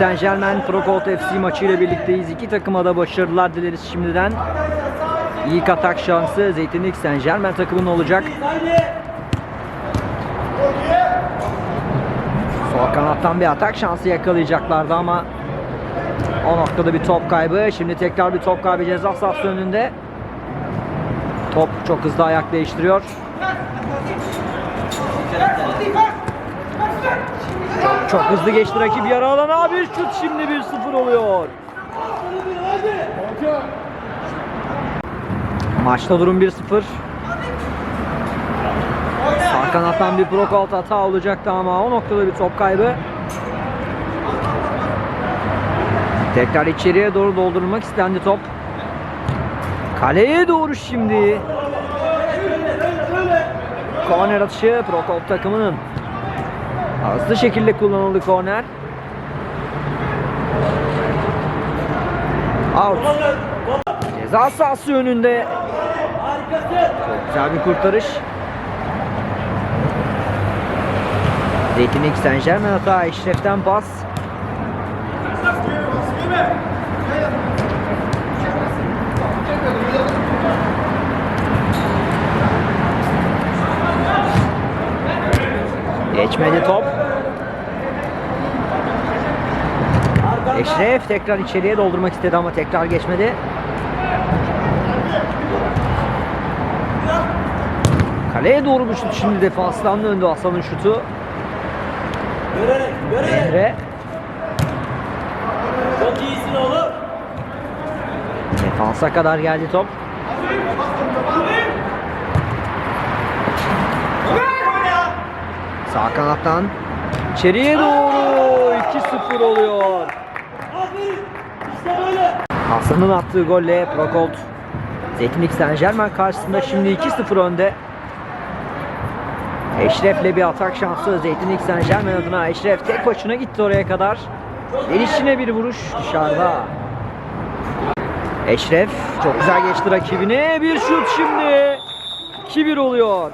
Saint Germain Prokot FC maçı ile birlikteyiz. İki takıma da başarılar dileriz şimdiden. İlk atak şansı Zeytinlik Saint Germain takımının olacak. Sol kanattan bir atak şansı yakalayacaklardı ama o noktada bir top kaybı. Şimdi tekrar bir top kaybı ceza sahası önünde. Top çok hızlı ayak değiştiriyor. Çok, çok hızlı geçti rakip yarı alana bir şut şimdi 1-0 oluyor. Maçta durum 1-0. Sağ kanattan bir Prokalt hata olacaktı ama o noktada bir top kaybı. Tekrar içeriye doğru doldurulmak istendi top. Kaleye doğru şimdi. Korner atışı Prokop takımının. Hızlı şekilde kullanıldı korner. Out. Ceza sahası önünde. Çok güzel bir kurtarış. Zeytinlik Saint Germain hata Eşref'ten pas. Geçmedi top. Eşref tekrar içeriye doldurmak istedi ama tekrar geçmedi. Kaleye doğru bir şut şimdi defanstan döndü Hasan'ın şutu. Emre Çok iyisin oğlum. defansa kadar geldi top. Sağ kanattan içeriye doğru 2-0 oluyor. Hasan'ın attığı golle Prokolt Zeytinlik Saint Germain karşısında şimdi 2-0 önde. Eşref'le bir atak şansı Zeytinlik Saint Germain adına. Eşref tek başına gitti oraya kadar. Gelişine bir vuruş dışarıda. Eşref çok güzel geçti rakibine. Bir şut şimdi. 2-1 oluyor.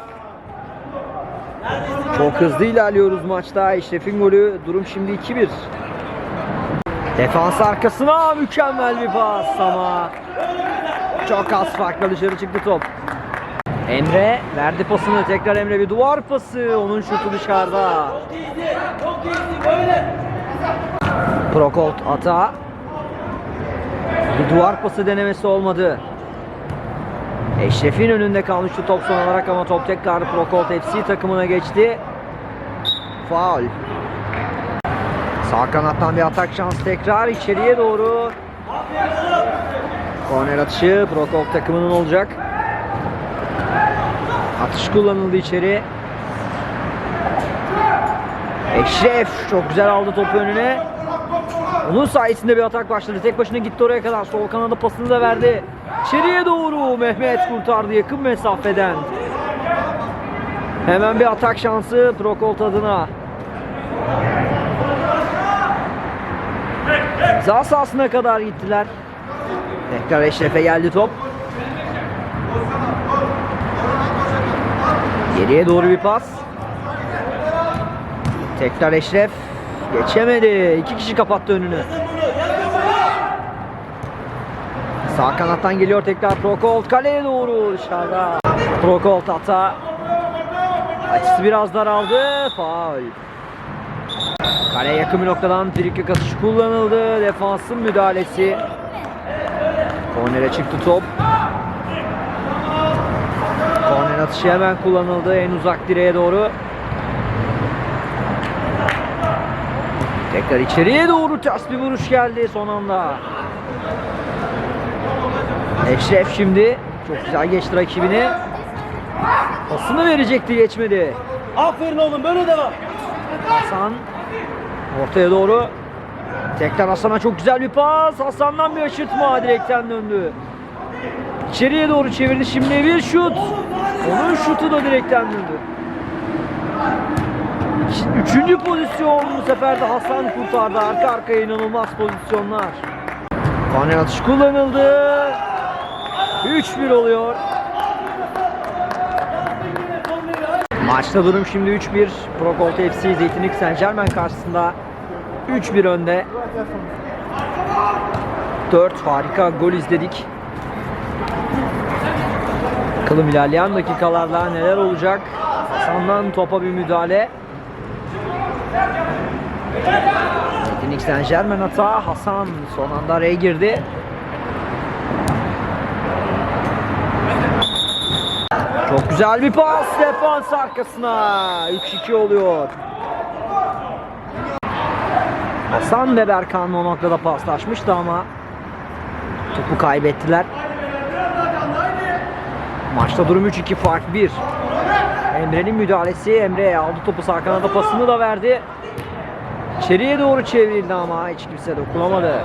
Çok hızlı ilerliyoruz maçta. Eşref'in golü. Durum şimdi 2-1. Defans arkasına mükemmel bir pas ama çok az farkla dışarı çıktı top. Emre verdi pasını tekrar Emre bir duvar pası onun şutu dışarıda. Prokolt ata. Bir duvar pası denemesi olmadı. Eşref'in önünde kalmıştı top son olarak ama top tekrar Prokolt FC takımına geçti. Faul. Sağ kanattan bir atak şansı tekrar içeriye doğru. Korner atışı Prokolt takımının olacak. Atış kullanıldı içeri. Eşref çok güzel aldı topu önüne. Onun sayesinde bir atak başladı. Tek başına gitti oraya kadar. Sol kanada pasını da verdi. İçeriye doğru Mehmet kurtardı yakın mesafeden. Hemen bir atak şansı Prokolt adına. Ceza sahasına kadar gittiler. Tekrar Eşref'e geldi top. Geriye doğru bir pas. Tekrar Eşref. Geçemedi. İki kişi kapattı önünü. Sağ kanattan geliyor tekrar Prokolt. Kaleye doğru dışarıda. Prokolt hata. Açısı biraz daraldı. Faul. Kaleye yakın bir noktadan frikik atışı kullanıldı. Defansın müdahalesi. Kornere çıktı top. Korner atışı hemen kullanıldı en uzak direğe doğru. Tekrar içeriye doğru ters bir vuruş geldi son anda. Eşref şimdi çok güzel geçti rakibini. Pasını verecekti geçmedi. Aferin oğlum böyle devam. Hasan ortaya doğru. Tekrar Hasan'a çok güzel bir pas. Hasan'dan bir aşırtma direkten döndü. İçeriye doğru çevirdi şimdi bir şut. Onun şutu da direkten döndü. Üçüncü pozisyon bu sefer de Hasan kurtardı. Arka arkaya inanılmaz pozisyonlar. Korner atış kullanıldı. 3-1 oluyor. Maçta durum şimdi 3-1. Prokolt FC Zeytinlik Saint Germain karşısında. 3-1 önde. 4 harika gol izledik. Bakalım ilerleyen dakikalarda neler olacak. Hasan'dan topa bir müdahale. Metin Saint Germain hata. Hasan son anda araya girdi. Çok güzel bir pas defans arkasına. 3-2 oluyor. Hasan ve Berkan o noktada paslaşmıştı ama topu kaybettiler. Maçta durum 3-2 fark 1. Emre'nin müdahalesi. Emre aldı topu sağ kanada pasını da verdi. İçeriye doğru çevrildi ama hiç kimse dokunamadı.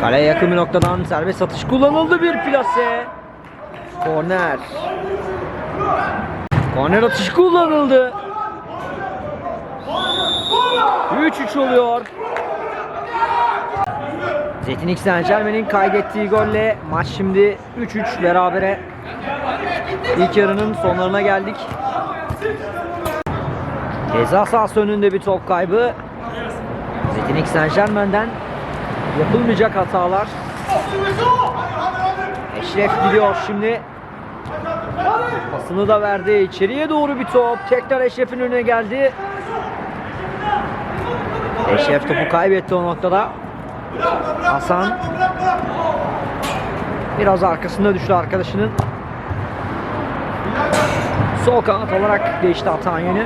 Kaleye yakın bir noktadan serbest atış kullanıldı bir plase. Korner. Korner atışı kullanıldı. 3-3 oluyor. Zeytin X Germain'in golle maç şimdi 3-3 berabere. İlk yarının sonlarına geldik. Ceza sahası önünde bir top kaybı. X Saint Germain'den yapılmayacak hatalar. Eşref gidiyor şimdi. Pasını da verdi. İçeriye doğru bir top. Tekrar Eşref'in önüne geldi. Eşref topu kaybetti o noktada. Hasan biraz arkasında düştü arkadaşının. Sol kanat olarak değişti atan yönü.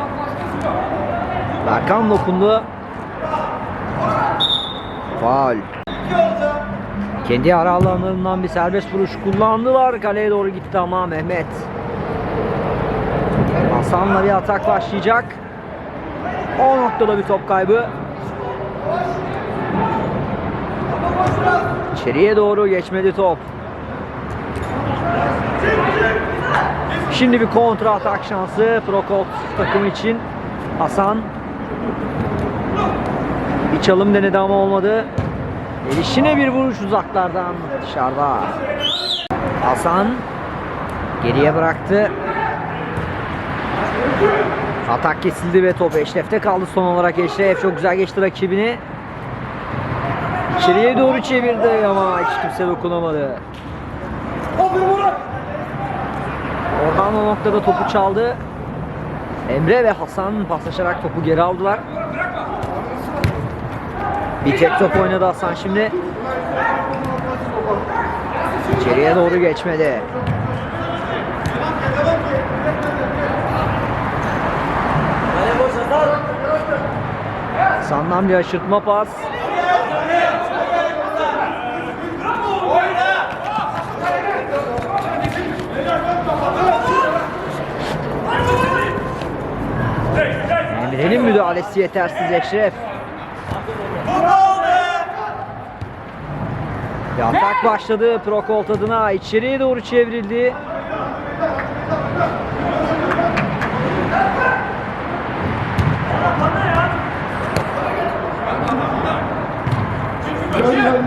Berkan dokundu. Faul. Kendi ara alanlarından bir serbest vuruş kullandılar. Kaleye doğru gitti ama Mehmet. Hasan'la bir atak başlayacak. O noktada bir top kaybı. İçeriye doğru geçmedi top. Şimdi bir kontra atak şansı Prokop takımı için. Hasan bir çalım denedi ama olmadı. Gelişine bir vuruş uzaklardan dışarıda. Hasan geriye bıraktı. Atak kesildi ve top Eşref'te kaldı son olarak Eşref çok güzel geçti rakibini. İçeriye doğru çevirdi ama hiç kimse dokunamadı. Oradan o noktada topu çaldı. Emre ve Hasan paslaşarak topu geri aldılar. Bir tek top oynadı Hasan şimdi. İçeriye doğru geçmedi. Hasan'dan bir aşırtma pas. Emre'nin müdahalesi yetersiz Eşref. Bir atak başladı Prokolt adına içeriye doğru çevrildi.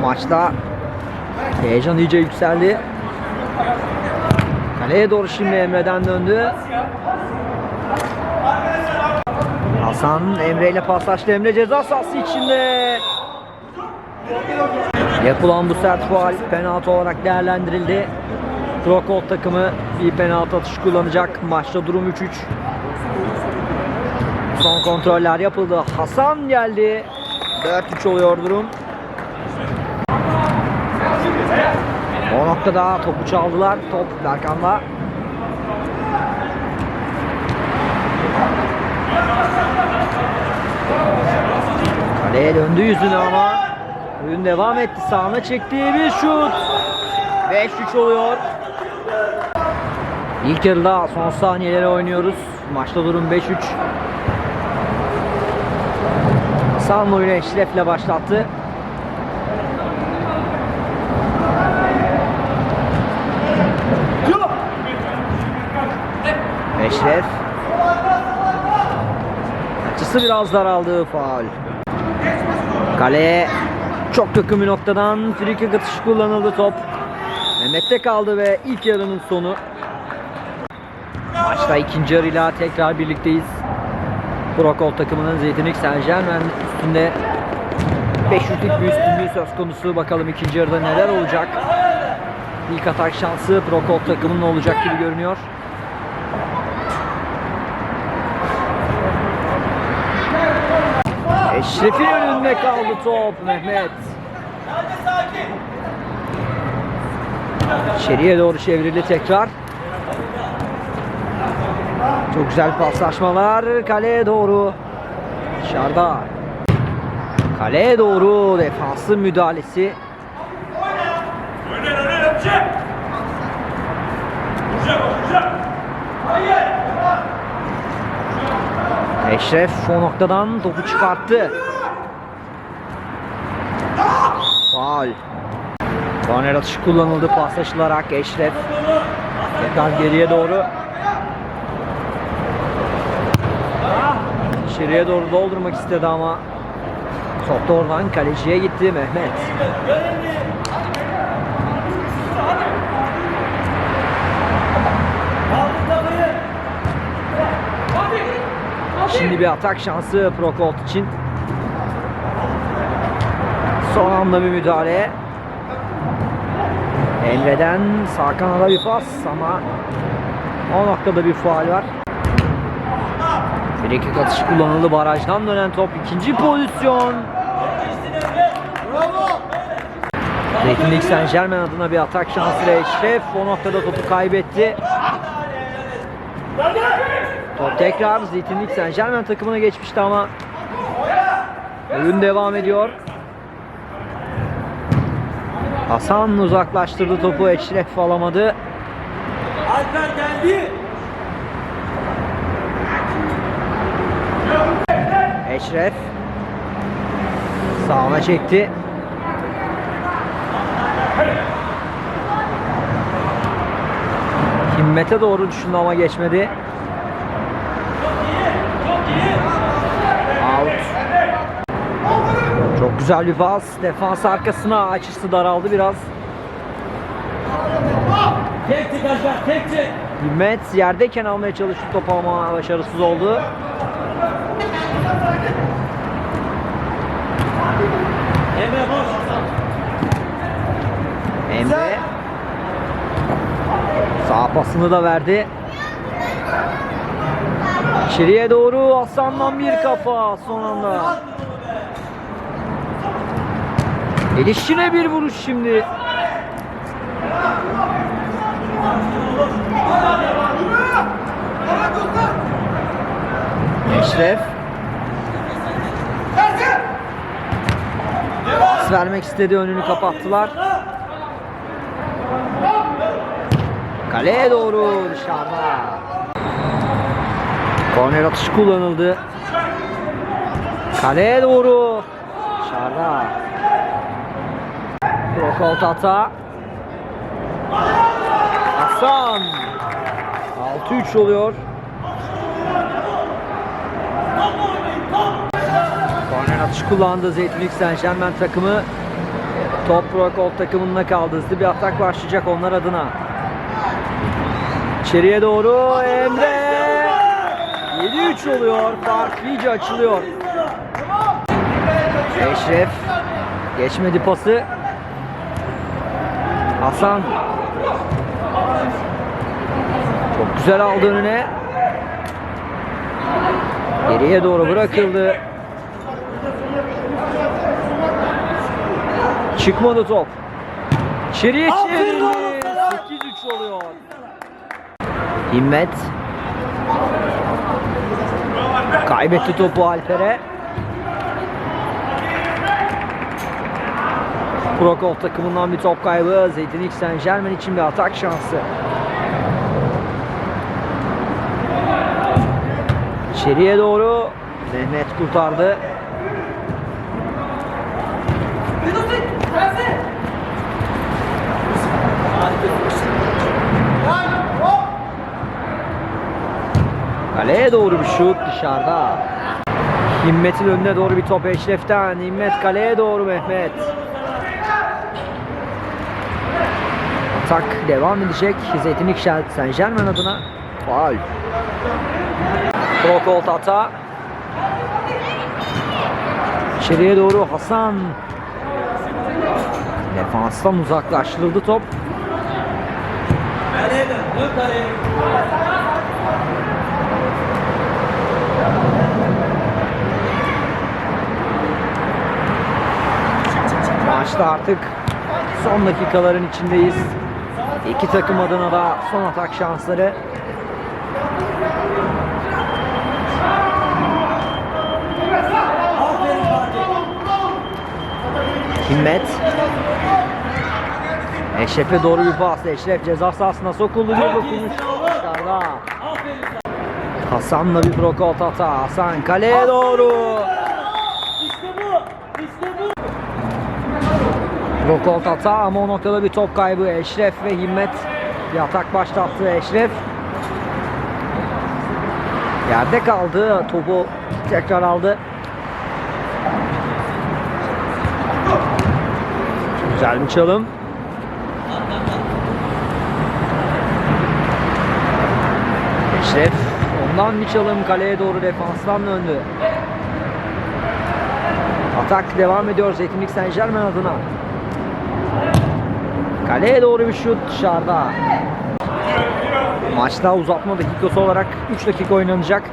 Maçta heyecan iyice yükseldi. Kaleye doğru şimdi Emre'den döndü. Hasan Emre ile paslaştı. Emre ceza sahası içinde. Yapılan bu sert faal penaltı olarak değerlendirildi. Prokol takımı bir penaltı atışı kullanacak. Maçta durum 3-3. Son kontroller yapıldı. Hasan geldi. 4-3 oluyor durum. O noktada topu çaldılar. Top Berkan'la. Kaleye döndü yüzüne ama oyun devam etti. Sağına çektiği bir şut. 5-3 oluyor. İlk yarıda son saniyeleri oynuyoruz. Maçta durum 5-3. Hasan oyunu Eşref'le başlattı. Eşref. Açısı biraz daraldı faul. Kaleye çok yakın bir noktadan frikik atışı kullanıldı top. Mehmet'te kaldı ve ilk yarının sonu. Maçta ikinci yarıyla tekrar birlikteyiz. Prokol takımının Zeytinlik Germain üstünde 500'lük bir üstünlüğü söz konusu. Bakalım ikinci yarıda neler olacak. İlk atak şansı Prokol takımının olacak gibi görünüyor. Eşref'in önünde kaldı top Mehmet. İçeriye doğru çevrildi tekrar. Çok güzel paslaşmalar. Kaleye doğru. Dışarıda. Kaleye doğru defansın müdahalesi. Eşref o noktadan topu çıkarttı. Faul. Korner atışı kullanıldı paslaşılarak Eşref. Tekrar geriye doğru. İçeriye doğru doldurmak istedi ama top da kaleciye gitti Mehmet. Şimdi bir atak şansı Prokolt için. Son anda bir müdahale. Emre'den sağ kanada bir pas ama o noktada bir faal var. Frikik atışı kullanıldı barajdan dönen top ikinci pozisyon. Zeytinlik Saint Germain adına bir atak şansı ve Eşref o noktada topu kaybetti. Top tekrar Zeytinlik Saint Germain takımına geçmişti ama oyun devam ediyor. Hasan uzaklaştırdı topu Eşref alamadı. Alper geldi. Eşref sağına çekti. Himmete doğru düşündü ama geçmedi. Out. Çok güzel bir pas. Defans arkasına açısı daraldı biraz. Tek tek Alper tek tek. Himmet yerdeyken almaya çalıştı topu ama başarısız oldu. Emre boş. Emre sağ pasını da verdi. İçeriye doğru Hasan'dan bir kafa son anda. Gelişine bir vuruş şimdi. Eşref Pas vermek istedi önünü kapattılar. Kaleye doğru dışarıda. Korner atışı kullanıldı. Kaleye doğru. Dışarıda. Hata. Hasan. 6-3 oluyor. Korner atışı kullandı Zeytinlik Saint Germain takımı. Top Prokolt takımına kaldı. Hızlı bir atak başlayacak onlar adına. İçeriye doğru Emre. 7-3 oluyor. Fark iyice açılıyor. Eşref geçmedi pası. Hasan çok güzel aldı önüne. Geriye doğru bırakıldı. Çıkmadı top. İçeriye çevrildi. 8-3 oluyor. Himmet. Kaybetti topu Alper'e. Prokol takımından bir top kaybı. Zeytinlik Saint Germain için bir atak şansı. İçeriye doğru Mehmet kurtardı. Kaleye doğru bir şut dışarıda. Himmet'in önüne doğru bir top Eşref'ten. Himmet kaleye doğru Mehmet. Atak devam edecek. Zeytinlik Saint Germain adına. Faul. Prokolt hata. İçeriye doğru Hasan. Defanstan uzaklaştırıldı top. Maçta artık son dakikaların içindeyiz. İki takım adına da son atak şansları. Himmet. Eşref'e doğru bir pas. Eşref ceza sahasına sokuldu. Bir dokunuş. Hasan'la bir prokot hata. Hasan kaleye doğru. İşte bu. İşte bu. Prokot hata ama o noktada bir top kaybı. Eşref ve Himmet bir atak başlattı Eşref. Yerde kaldı. Topu tekrar aldı. Güzel bir çalım. Eşref ondan bir çalım kaleye doğru defanstan döndü. Atak devam ediyor Zeytinlik Saint Germain adına. Kaleye doğru bir şut dışarıda. Maçta uzatma dakikası olarak 3 dakika oynanacak.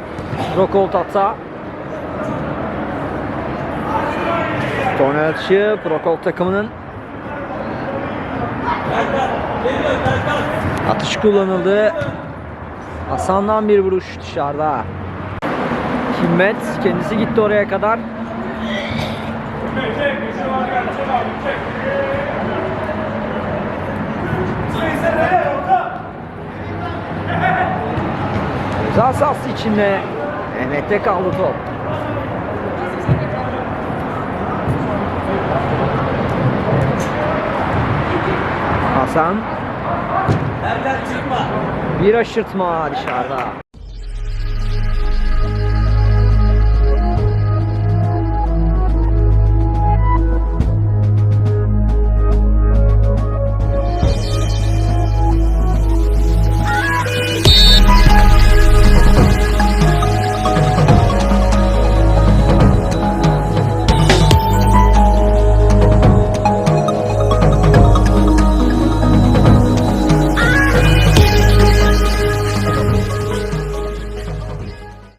Rokolt hata. Korner atışı Prokolt takımının atış kullanıldı. Hasan'dan bir vuruş dışarıda. Himmet kendisi gitti oraya kadar. Ceza sahası içinde Mehmet'te kaldı top. Hasan bir aşırtma dışarıda.